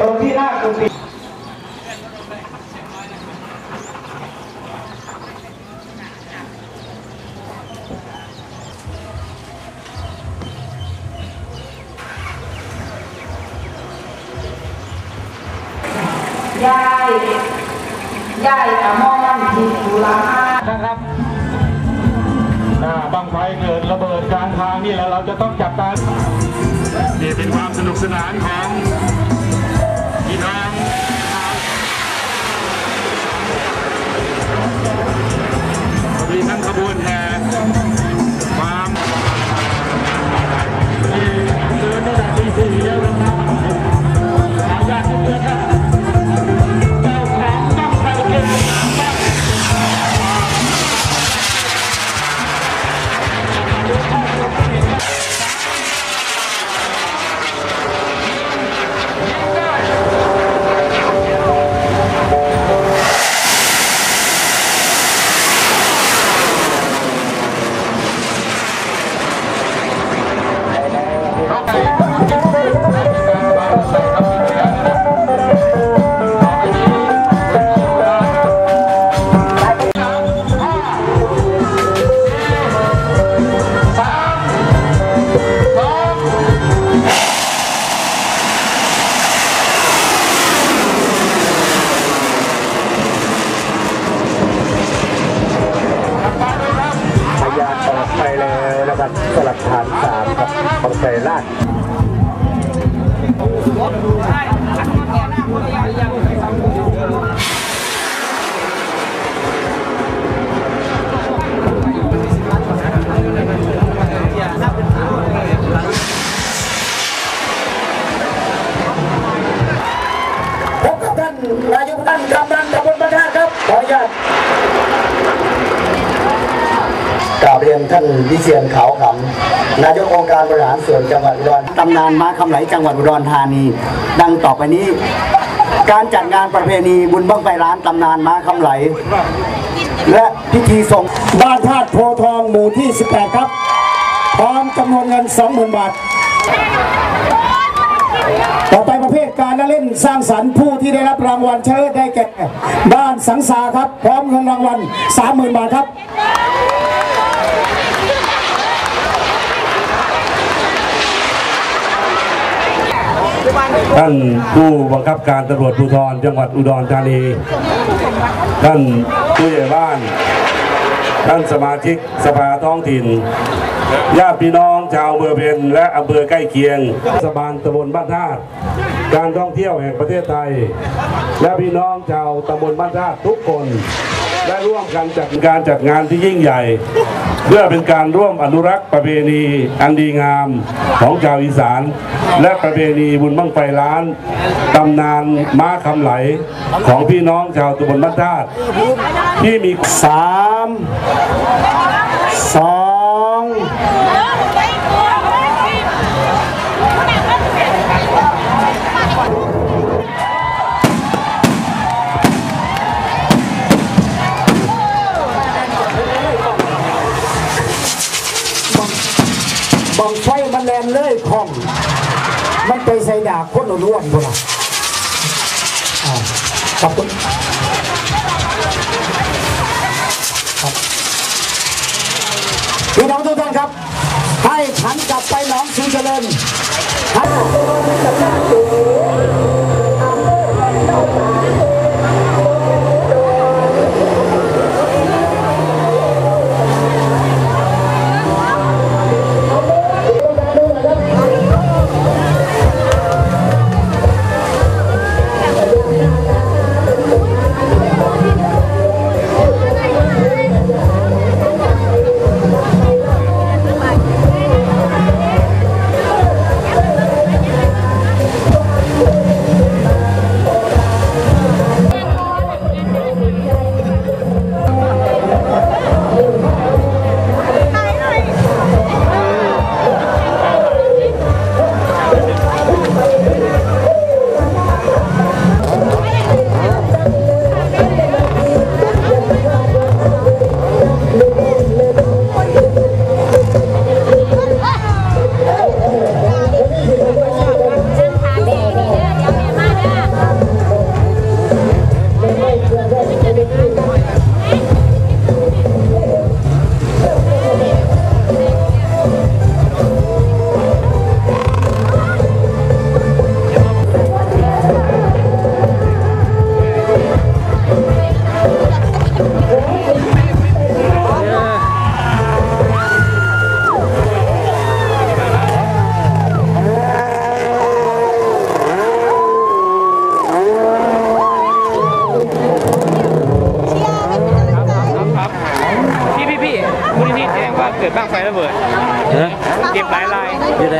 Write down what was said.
ตรงที่หน้ากุฏิยายยายอมอนที่สุราษฎร์นะครับอ่าบังไฟเกิดระเบิดกลางทางนี่แหละเราจะต้องจับตานี่เป็นความสนุกสนานของ ล้วนะครับสลับฐานสามครับของไทยราชพบกับท่านนายกท่านกำนันตำบลประธาครับขออนุญาต กราบเรียนท่านวิเชียนขาวขำนายกองค์การบริหารส่วนจังหวัดอุดรตำนานม้าคำไหลจังหวัดอุดรธานี ดังต่อไปนี้ การจัดงานประเพณีบุญบั้งไฟร้านตำนานม้าคำไหล และพิธีส่งบ้านธาตุโพธิ์ทองหมู่ที่ 18 ครับ พร้อมจำนวนเงิน 20,000 บาทต่อไปประเภทการละเล่นสร้างสรรค์ผู้ที่ได้รับรางวัลเชิดได้แก่ บ้านสังสาครับ พร้อมเงินรางวัล 30,000 บาทครับ ท่านผู้บังคับการตำรวจภูธรจังหวัดอุดรธานี ท่านผู้ใหญ่บ้าน ท่านสมาชิกสภาท้องถิ่นญาติพี่น้องชาวอำเภอเพนและอำเภอใกล้เคียงสบานตำบลบ้านธาตุการท่องเที่ยวแห่งประเทศไทย และพี่น้องชาวตำบลบ้านธาตุทุกคน ได้ร่วมกันจัดการจัดงานที่ยิ่งใหญ่ เพื่อเป็นการร่วมอนุรักษ์ประเพณีอันดีงามของชาวอีสาน และประเพณีบุญบั้งไฟล้านตำนานม้าคำไหลของพี่น้องชาวตำบลบ้านธาตุที่มีสามสอง องไฟมันแลนเลยคอมมันไปใส่ดาคนล้วนๆพุ่นล่ะอ่าขอบคุณพี่น้องทุกท่านครับ ให้ฉันกลับไปน้องสีเจริญครับ ดเก็บหลายลายอยู่ไหน